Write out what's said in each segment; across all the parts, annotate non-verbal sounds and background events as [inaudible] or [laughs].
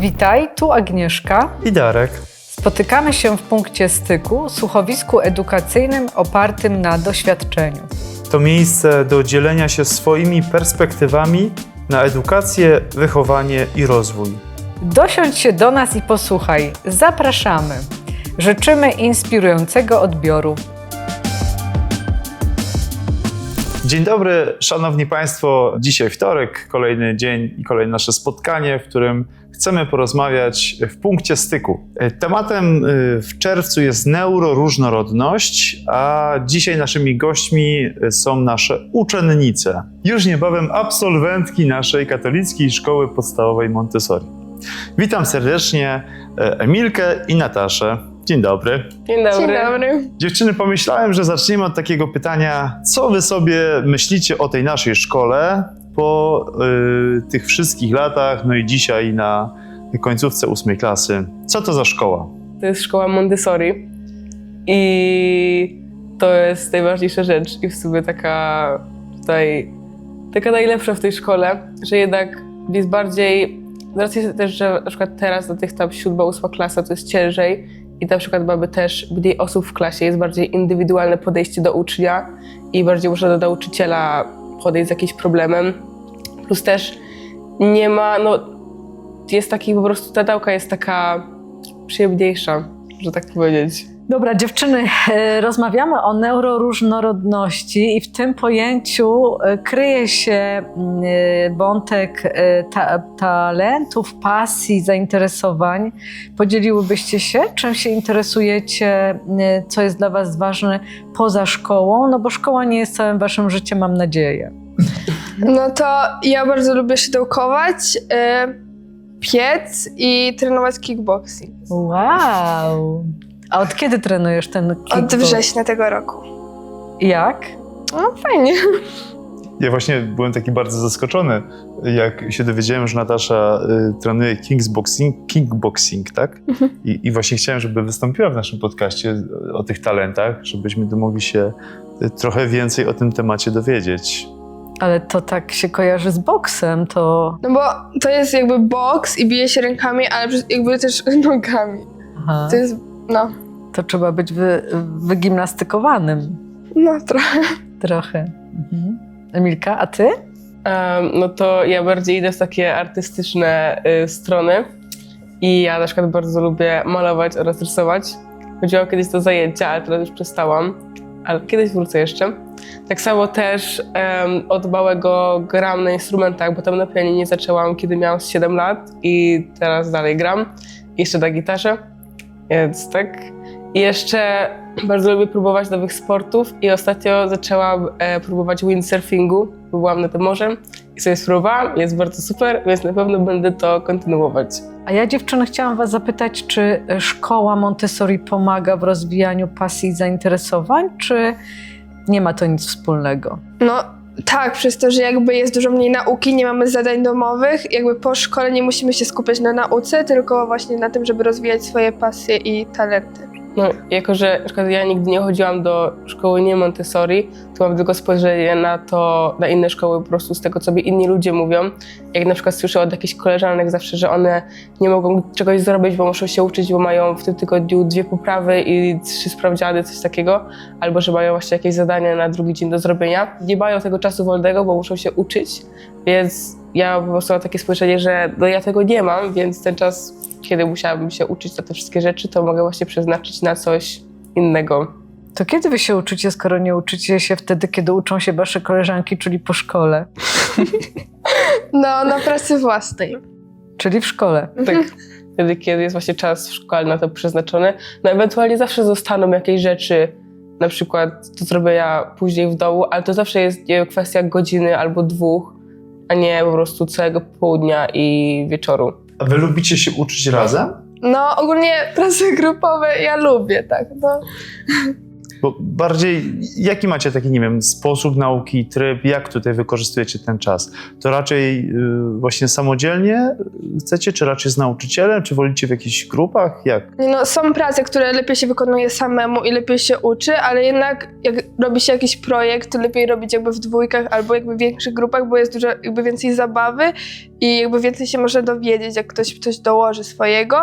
Witaj, tu Agnieszka. i Darek. Spotykamy się w punkcie styku, słuchowisku edukacyjnym opartym na doświadczeniu. To miejsce do dzielenia się swoimi perspektywami na edukację, wychowanie i rozwój. Dosiądź się do nas i posłuchaj. Zapraszamy. Życzymy inspirującego odbioru. Dzień dobry, szanowni państwo. Dzisiaj wtorek, kolejny dzień i kolejne nasze spotkanie, w którym chcemy porozmawiać w punkcie styku. Tematem y, w czerwcu jest neuroróżnorodność, a dzisiaj naszymi gośćmi są nasze uczennice. Już niebawem absolwentki naszej katolickiej szkoły podstawowej Montessori. Witam serdecznie e, Emilkę i Nataszę. Dzień dobry. Dzień dobry. Dzień dobry. Dziewczyny, pomyślałem, że zaczniemy od takiego pytania, co wy sobie myślicie o tej naszej szkole po y, tych wszystkich latach, no i dzisiaj na końcówce ósmej klasy. Co to za szkoła? To jest szkoła Montessori i to jest najważniejsza rzecz i w sumie taka tutaj, taka najlepsza w tej szkole, że jednak jest bardziej, z racji też, że na przykład teraz do tych tam siódma, ósma klasa to jest ciężej i na przykład mamy też mniej osób w klasie, jest bardziej indywidualne podejście do ucznia i bardziej można do nauczyciela podejść z jakimś problemem. Plus też nie ma, no jest taki po prostu, ta nauka jest taka przyjemniejsza, że tak powiedzieć. Dobra, dziewczyny, e, rozmawiamy o neuroróżnorodności i w tym pojęciu e, kryje się mm, e, wątek ta, talentów, pasji, zainteresowań. Podzieliłybyście się, czym się interesujecie, co jest dla Was ważne poza szkołą? No bo szkoła nie jest całym Waszym życiem, mam nadzieję. No to ja bardzo lubię szydełkować, y, piec i trenować kickboxing. Wow! A od kiedy trenujesz ten Od kickbox? września tego roku. Jak? No fajnie. Ja właśnie byłem taki bardzo zaskoczony, jak się dowiedziałem, że Natasza y, trenuje kickboxing, kickboxing tak? I, I właśnie chciałem, żeby wystąpiła w naszym podcaście o tych talentach, żebyśmy mogli się y, trochę więcej o tym temacie dowiedzieć. Ale to tak się kojarzy z boksem, to... No bo to jest jakby boks i bije się rękami, ale jakby też [laughs] nogami. Aha. To jest, no, To trzeba być wy, wygimnastykowanym no trochę. trochę. Mhm. Emilka, a ty? Em, no to ja bardziej idę w takie artystyczne y, strony i ja na przykład bardzo lubię malować oraz rysować. Chodziłam kiedyś do zajęcia, ale teraz już przestałam, ale kiedyś wrócę jeszcze. Tak samo też em, od małego gram na instrumentach, bo tam na pianinie zaczęłam, kiedy miałam z 7 lat i teraz dalej gram. Jeszcze na gitarze, więc tak. I jeszcze bardzo lubię próbować nowych sportów i ostatnio zaczęłam e, próbować windsurfingu, bo byłam nad morzem i sobie spróbowałam, jest bardzo super, więc na pewno będę to kontynuować. A ja dziewczyny chciałam was zapytać, czy szkoła Montessori pomaga w rozwijaniu pasji i zainteresowań, czy nie ma to nic wspólnego? No tak, przez to, że jakby jest dużo mniej nauki, nie mamy zadań domowych, jakby po szkole nie musimy się skupiać na nauce, tylko właśnie na tym, żeby rozwijać swoje pasje i talenty. No, jako że na przykład ja nigdy nie chodziłam do szkoły nie Montessori, to mam tylko spojrzenie na to, na inne szkoły po prostu z tego, co mi inni ludzie mówią. Jak na przykład słyszę od jakichś koleżanek zawsze, że one nie mogą czegoś zrobić, bo muszą się uczyć, bo mają w tym tygodniu dwie poprawy i trzy sprawdziany, coś takiego, albo że mają właśnie jakieś zadania na drugi dzień do zrobienia. Nie mają tego czasu wolnego, bo muszą się uczyć, więc ja po prostu mam takie spojrzenie, że no ja tego nie mam, więc ten czas kiedy musiałabym się uczyć na te wszystkie rzeczy, to mogę właśnie przeznaczyć na coś innego. To kiedy wy się uczycie, skoro nie uczycie się wtedy, kiedy uczą się wasze koleżanki, czyli po szkole? [laughs] No, na pracy własnej. Czyli w szkole. Tak. Wtedy, kiedy jest właśnie czas w szkole na to przeznaczony. No ewentualnie zawsze zostaną jakieś rzeczy, na przykład do zrobienia później w domu, ale to zawsze jest nie kwestia godziny albo dwóch, a nie po prostu całego południa i wieczoru. A wy lubicie się uczyć razem? No, ogólnie prace [laughs] grupowe ja lubię, tak, no. Bo bardziej, jaki macie taki, nie wiem, sposób nauki, tryb, jak tutaj wykorzystujecie ten czas? To raczej y, właśnie samodzielnie chcecie, czy raczej z nauczycielem, czy wolicie w jakichś grupach? Jak? No, są prace, które lepiej się wykonuje samemu i lepiej się uczy, ale jednak jak robi się jakiś projekt, to lepiej robić jakby w dwójkach albo jakby w większych grupach, bo jest dużo jakby więcej zabawy i jakby więcej się można dowiedzieć, jak ktoś coś dołoży swojego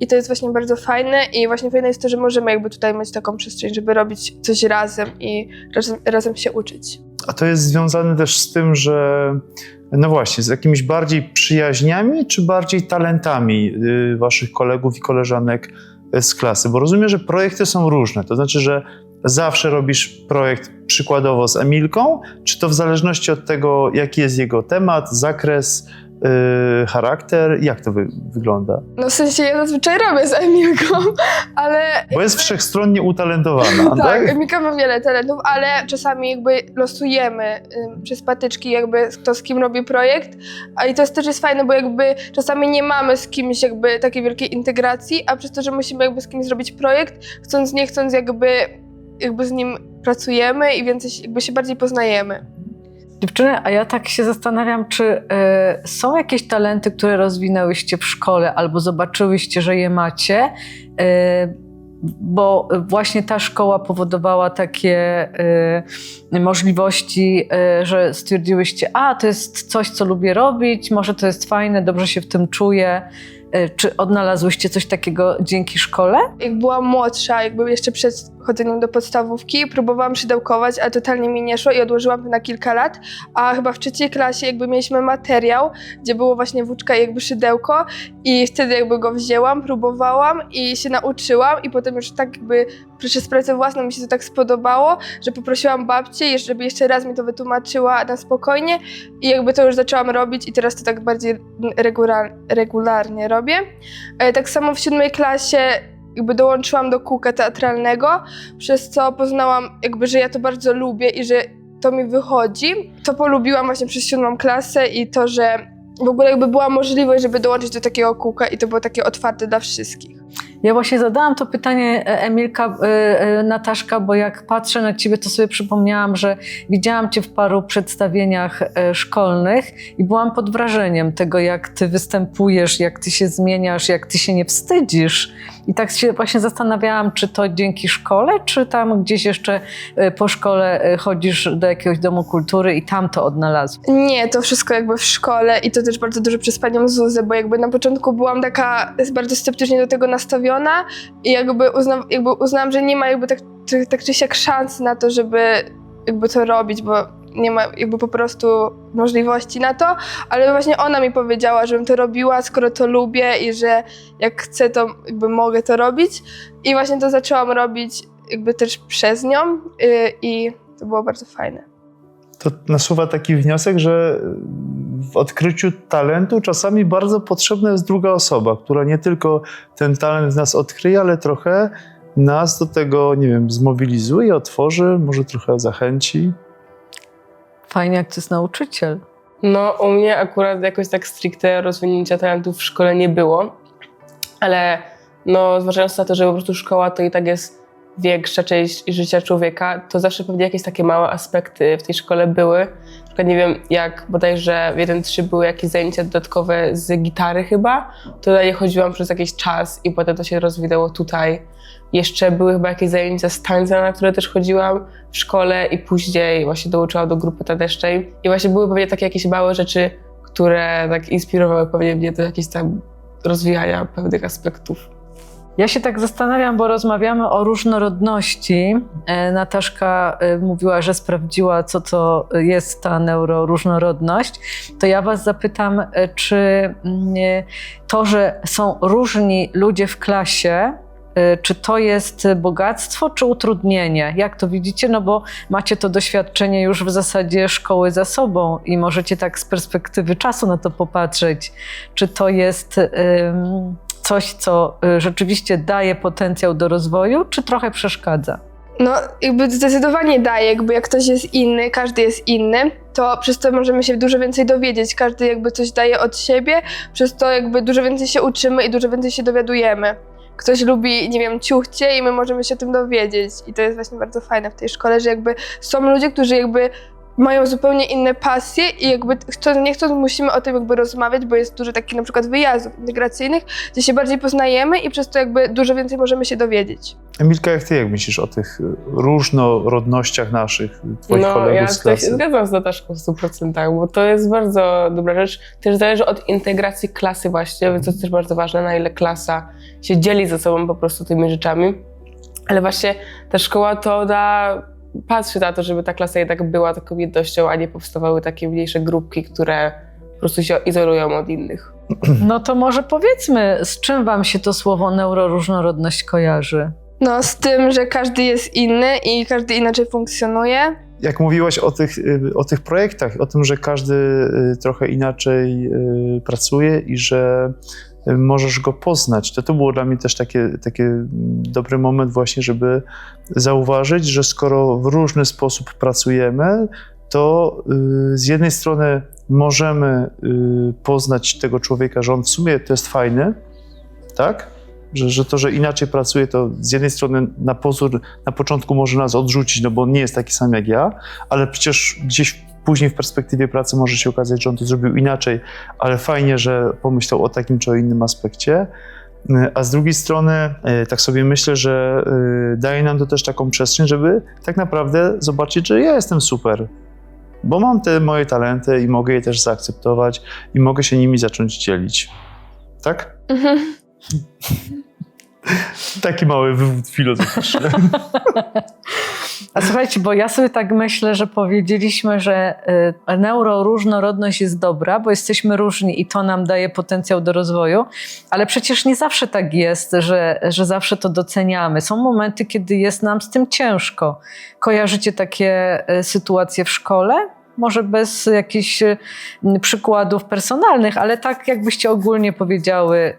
i to jest właśnie bardzo fajne i właśnie fajne jest to, że możemy jakby tutaj mieć taką przestrzeń, żeby robić coś razem i razem, razem się uczyć. A to jest związane też z tym, że no właśnie, z jakimiś bardziej przyjaźniami, czy bardziej talentami y, waszych kolegów i koleżanek y, z klasy? Bo rozumiem, że projekty są różne. To znaczy, że zawsze robisz projekt przykładowo z Emilką, czy to w zależności od tego, jaki jest jego temat, zakres, y, charakter, jak to wy, wygląda? No w sensie ja zazwyczaj robię z Emilką, [laughs] ale Bo jest wszechstronnie utalentowana, [laughs] Tak, tak? Emilka ma wiele talentów, ale czasami jakby losujemy przez patyczki jakby kto z kim robi projekt, a i to jest też jest fajne, bo jakby czasami nie mamy z kimś jakby takiej wielkiej integracji, a przez to, że musimy jakby z kimś zrobić projekt, chcąc nie chcąc jakby, jakby z nim pracujemy i więcej jakby się bardziej poznajemy. Dziewczyny, a ja tak się zastanawiam, czy y, są jakieś talenty, które rozwinęłyście w szkole albo zobaczyłyście, że je macie, y, bo właśnie ta szkoła powodowała takie y, możliwości, y, że stwierdziłyście, a to jest coś, co lubię robić, może to jest fajne, dobrze się w tym czuję. Y, czy odnalazłyście coś takiego dzięki szkole? Jak byłam młodsza, jakby jeszcze przed chodzeniem do podstawówki, próbowałam szydełkować, ale totalnie mi nie szło i odłożyłam to na kilka lat, a chyba w trzeciej klasie jakby mieliśmy materiał, gdzie było właśnie włóczka i jakby szydełko i wtedy jakby go wzięłam, próbowałam i się nauczyłam i potem już tak jakby przez pracę własną mi się to tak spodobało, że poprosiłam babcię, żeby jeszcze raz mi to wytłumaczyła na spokojnie i jakby to już zaczęłam robić i teraz to tak bardziej regular, regularnie robię. E, Tak samo w siódmej klasie jakby dołączyłam do kółka teatralnego, przez co poznałam jakby, że ja to bardzo lubię i że to mi wychodzi. To polubiłam właśnie przez siódmą klasę i to, że w ogóle jakby była możliwość, żeby dołączyć do takiego kółka i to było takie otwarte dla wszystkich. Ja właśnie zadałam to pytanie e, Emilka, e, e, Nataszka, bo jak patrzę na ciebie, to sobie przypomniałam, że widziałam cię w paru przedstawieniach szkolnych i byłam pod wrażeniem tego, jak ty występujesz, jak ty się zmieniasz, jak ty się nie wstydzisz. I tak się właśnie zastanawiałam, czy to dzięki szkole, czy tam gdzieś jeszcze po szkole chodzisz do jakiegoś domu kultury i tam to odnalazłeś. Nie, to wszystko jakby w szkole i to też bardzo dużo przez panią Zuzę, bo jakby na początku byłam taka bardzo sceptycznie do tego nastawiona i jakby, uzna, jakby uznałam, że nie ma jakby tak, czy, tak czy siak szans na to, żeby jakby to robić, bo nie ma jakby po prostu możliwości na to, ale właśnie ona mi powiedziała, żebym to robiła, skoro to lubię i że jak chcę, to jakby mogę to robić i właśnie to zaczęłam robić jakby też przez nią yy, i to było bardzo fajne. To nasuwa taki wniosek, że w odkryciu talentu czasami bardzo potrzebna jest druga osoba, która nie tylko ten talent w nas odkryje, ale trochę nas do tego, nie wiem, zmobilizuje, otworzy, może trochę zachęci. Fajnie, jak to jest nauczyciel. No, u mnie akurat jakoś tak stricte rozwinięcia talentów w szkole nie było, ale no, zważając na to, że po prostu szkoła to i tak jest większa część życia człowieka, to zawsze pewnie jakieś takie małe aspekty w tej szkole były. Na nie wiem, jak bodajże w 1-3 były jakieś zajęcia dodatkowe z gitary chyba, to na nie chodziłam przez jakiś czas i potem to się rozwinęło tutaj. Jeszcze były chyba jakieś zajęcia z tańca, na które też chodziłam w szkole i później właśnie dołączyłam do grupy tanecznej. I właśnie były pewnie takie jakieś małe rzeczy, które tak inspirowały pewnie mnie do jakichś tam rozwijania pewnych aspektów. Ja się tak zastanawiam, bo rozmawiamy o różnorodności. E, Nataszka e, mówiła, że sprawdziła, co to jest ta neuroróżnorodność. To ja Was zapytam, e, czy mm, to, że są różni ludzie w klasie, czy to jest bogactwo, czy utrudnienie? Jak to widzicie? No bo macie to doświadczenie już w zasadzie szkoły za sobą i możecie tak z perspektywy czasu na to popatrzeć. Czy to jest coś, co y, rzeczywiście daje potencjał do rozwoju, czy trochę przeszkadza? No, jakby zdecydowanie daje, jakby jak ktoś jest inny, każdy jest inny, to przez to możemy się dużo więcej dowiedzieć. Każdy jakby coś daje od siebie, przez to jakby dużo więcej się uczymy i dużo więcej się dowiadujemy. ktoś lubi, nie wiem, ciuchcie i my możemy się o tym dowiedzieć. I to jest właśnie bardzo fajne w tej szkole, że jakby są ludzie, którzy jakby mają zupełnie inne pasje i jakby chcąc, nie chcąc musimy o tym jakby rozmawiać, bo jest dużo takich na przykład wyjazdów integracyjnych, gdzie się bardziej poznajemy i przez to jakby dużo więcej możemy się dowiedzieć. Emilka, jak ty jak myślisz o tych różnorodnościach naszych, twoich No, kolegów ja z tutaj się klasy? zgadzam z Nataszką w 100%, bo to jest bardzo dobra rzecz. Też zależy od integracji klasy właśnie, więc to jest też bardzo ważne, na ile klasa się dzieli ze sobą po prostu tymi rzeczami. Ale właśnie ta szkoła to da, patrzy na to, żeby ta klasa jednak była taką jednością, a nie powstawały takie mniejsze grupki, które po prostu się izolują od innych. No to może powiedzmy, z czym wam się to słowo neuroróżnorodność kojarzy? No z tym, że każdy jest inny i każdy inaczej funkcjonuje. Jak mówiłaś o tych, y, o tych projektach, o tym, że każdy y, trochę inaczej y, pracuje i że możesz go poznać, to to było dla mnie też takie, takie dobry moment właśnie, żeby zauważyć, że skoro w różny sposób pracujemy, to y, z jednej strony możemy y, poznać tego człowieka, że on w sumie to jest fajny, tak? Że, że to, że inaczej pracuje, to z jednej strony na pozór na początku może nas odrzucić, no bo on nie jest taki sam jak ja, ale przecież gdzieś później w perspektywie pracy może się okazać, że on to zrobił inaczej, ale fajnie, że pomyślał o takim czy o innym aspekcie. Y, A z drugiej strony, y, tak sobie myślę, że y, daje nam to też taką przestrzeń, żeby tak naprawdę zobaczyć, że ja jestem super, bo mam te moje talenty i mogę je też zaakceptować i mogę się nimi zacząć dzielić. Tak? Mhm. [laughs] Taki mały wywód filozoficzny. [laughs] A słuchajcie, bo ja sobie tak myślę, że powiedzieliśmy, że y, neuroróżnorodność jest dobra, bo jesteśmy różni i to nam daje potencjał do rozwoju, ale przecież nie zawsze tak jest, że, że zawsze to doceniamy. Są momenty, kiedy jest nam z tym ciężko. Kojarzycie takie y, sytuacje w szkole? Może bez jakichś y, przykładów personalnych, ale tak jakbyście ogólnie powiedziały,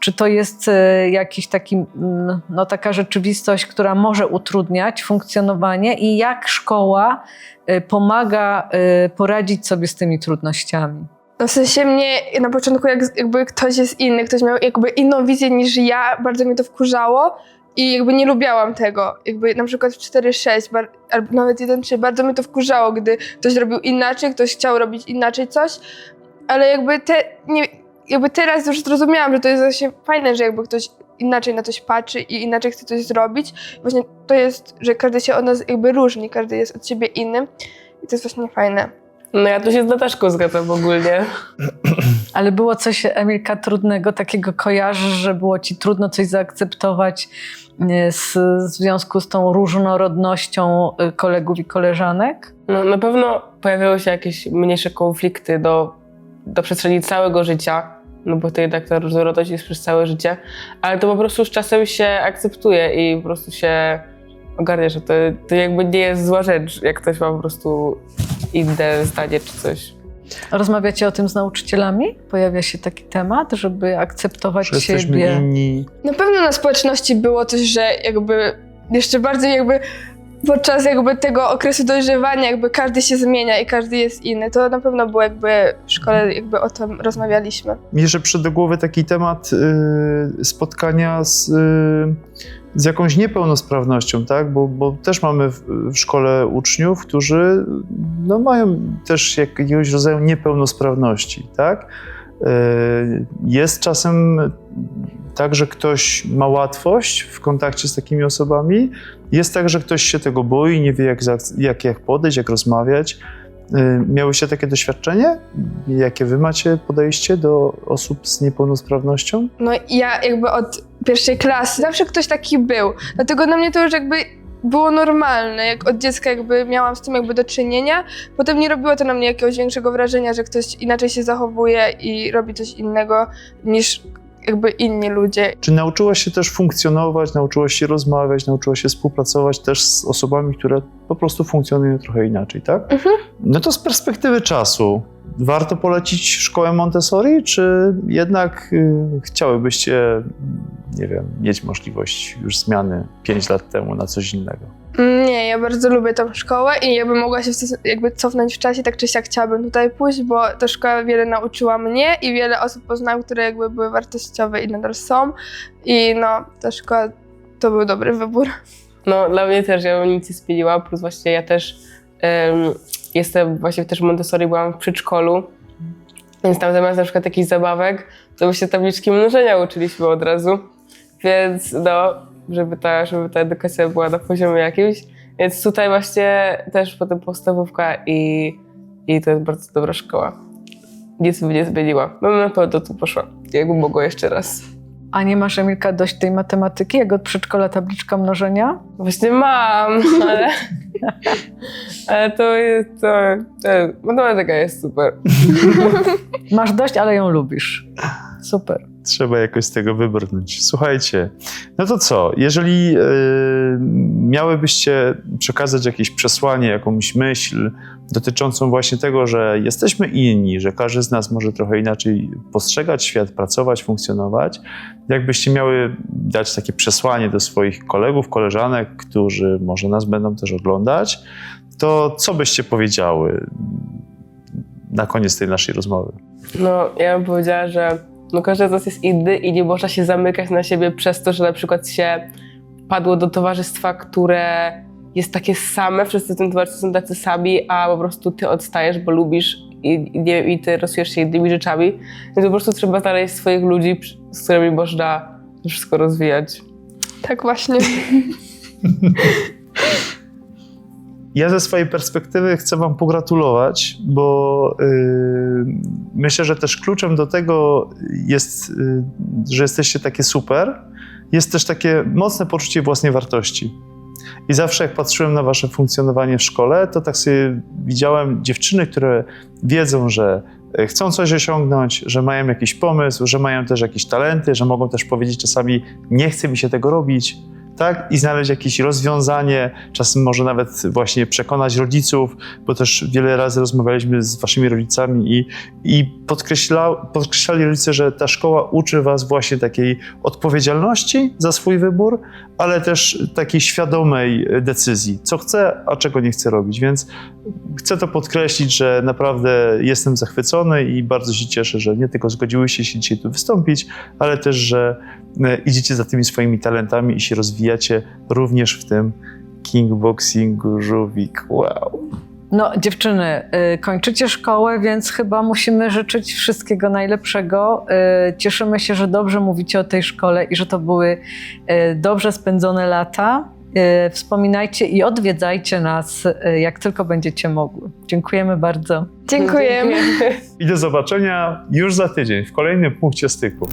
czy to jest y, jakiś taki, mm, no taka rzeczywistość, która może utrudniać funkcjonowanie i jak szkoła y, pomaga poradzić sobie z tymi trudnościami? No w sensie mnie na początku jak, jakby ktoś jest inny, ktoś miał jakby inną wizję niż ja, bardzo mnie to wkurzało i jakby nie lubiałam tego. Jakby na przykład w 4-6 bar- albo nawet 1-3 bardzo mnie to wkurzało, gdy ktoś robił inaczej, ktoś chciał robić inaczej coś, ale jakby te, nie, jakby teraz już zrozumiałam, że to jest właśnie fajne, że jakby ktoś inaczej na coś patrzy i inaczej chce coś zrobić. Właśnie to jest, że każdy się od nas jakby różni, każdy jest od siebie innym i to jest właśnie fajne. No ja tu się z Nataszką zgadzam ogólnie. [clears throat] Ale było coś, Emilka, trudnego, takiego kojarzysz, że było ci trudno coś zaakceptować z, w związku z tą różnorodnością y, kolegów i koleżanek? No, na pewno pojawiały się jakieś mniejsze konflikty do, do przestrzeni całego życia, no bo to jednak ta różnorodność jest przez całe życie, ale to po prostu z czasem się akceptuje i po prostu się ogarnia, że to, to jakby nie jest zła rzecz, jak ktoś ma po prostu inne zdanie czy coś. Rozmawiacie o tym z nauczycielami? Pojawia się taki temat, żeby akceptować Że siebie. inni. Na pewno na społeczności było coś, że jakby jeszcze bardziej jakby podczas jakby tego okresu dojrzewania jakby każdy się zmienia i każdy jest inny. To na pewno było jakby w szkole jakby o tym rozmawialiśmy. Mi jeszcze przyszedł do głowy taki temat y, spotkania z, y, z jakąś niepełnosprawnością, tak? Bo, bo też mamy w, w szkole uczniów, którzy no, mają też jakiegoś rodzaju niepełnosprawności, tak? Y, jest czasem tak, że ktoś ma łatwość w kontakcie z takimi osobami. Jest tak, że ktoś się tego boi, nie wie jak, jak, jak podejść, jak rozmawiać. Y, Miałyście takie doświadczenie? Jakie wy macie podejście do osób z niepełnosprawnością? No ja jakby od pierwszej klasy zawsze ktoś taki był. Dlatego na mnie to już jakby było normalne, jak od dziecka jakby miałam z tym jakby do czynienia. Potem nie robiło to na mnie jakiegoś większego wrażenia, że ktoś inaczej się zachowuje i robi coś innego niż jakby inni ludzie. Czy nauczyłaś się też funkcjonować, nauczyłaś się rozmawiać, nauczyłaś się współpracować też z osobami, które po prostu funkcjonują trochę inaczej, tak? Mhm. No to z perspektywy czasu, warto polecić szkołę Montessori, czy jednak y, chciałybyście, nie wiem, mieć możliwość już zmiany 5 lat temu na coś innego? Nie, ja bardzo lubię tą szkołę i jakby mogła się jakby cofnąć w czasie, tak czy siak chciałabym tutaj pójść, bo ta szkoła wiele nauczyła mnie i wiele osób poznałam, które jakby były wartościowe i nadal są. I no, ta szkoła to był dobry wybór. No, dla mnie też, ja bym nic nie zmieniła, plus właśnie ja też em, jestem, właśnie też w Montessori byłam w przedszkolu, więc tam zamiast na przykład jakichś zabawek, to by się tabliczki mnożenia uczyliśmy od razu, więc no, żeby ta, żeby ta edukacja była na poziomie jakimś, więc tutaj właśnie też potem podstawówka i, i to jest bardzo dobra szkoła. Nic by nie zmieniła. Bym na pewno tu poszła, jakby mogła jeszcze raz. A nie masz, Emilka, dość tej matematyki, jak od przedszkola tabliczka mnożenia? Właśnie mam, [laughs] ale, ale to jest, to, to, matematyka jest super. Masz dość, ale ją lubisz. Super. Trzeba jakoś z tego wybrnąć. Słuchajcie, no to co? Jeżeli yy, miałybyście przekazać jakieś przesłanie, jakąś myśl dotyczącą właśnie tego, że jesteśmy inni, że każdy z nas może trochę inaczej postrzegać świat, pracować, funkcjonować, jakbyście miały dać takie przesłanie do swoich kolegów, koleżanek, którzy może nas będą też oglądać, to co byście powiedziały na koniec tej naszej rozmowy? No, ja bym powiedziała, że no, każdy z nas jest inny i nie można się zamykać na siebie przez to, że na przykład się padło do towarzystwa, które jest takie same, wszyscy w tym towarzystwie są tacy sami, a po prostu ty odstajesz, bo lubisz i, i, nie, i ty interesujesz się innymi rzeczami. Więc po prostu trzeba znaleźć swoich ludzi, z którymi można to wszystko rozwijać. Tak właśnie. [laughs] Ja ze swojej perspektywy chcę Wam pogratulować, bo yy, myślę, że też kluczem do tego jest, yy, że jesteście takie super, jest też takie mocne poczucie własnej wartości. I zawsze jak patrzyłem na Wasze funkcjonowanie w szkole, to tak sobie widziałem dziewczyny, które wiedzą, że e, chcą coś osiągnąć, że mają jakiś pomysł, że mają też jakieś talenty, że mogą też powiedzieć czasami nie chce mi się tego robić, tak? I znaleźć jakieś rozwiązanie, czasem może nawet właśnie przekonać rodziców, bo też wiele razy rozmawialiśmy z waszymi rodzicami i, i podkreśla, podkreślali rodzice, że ta szkoła uczy was właśnie takiej odpowiedzialności za swój wybór, ale też takiej świadomej decyzji, co chce, a czego nie chce robić. Więc chcę to podkreślić, że naprawdę jestem zachwycony i bardzo się cieszę, że nie tylko zgodziłyście się dzisiaj tu wystąpić, ale też, że idziecie za tymi swoimi talentami i się rozwijacie również w tym kickboxingu, żółwik. Wow. No, dziewczyny, y, kończycie szkołę, więc chyba musimy życzyć wszystkiego najlepszego. Y, Cieszymy się, że dobrze mówicie o tej szkole i że to były y, dobrze spędzone lata. Y, Wspominajcie i odwiedzajcie nas, y, jak tylko będziecie mogły. Dziękujemy bardzo. Dziękujemy. I do zobaczenia już za tydzień w kolejnym punkcie styku.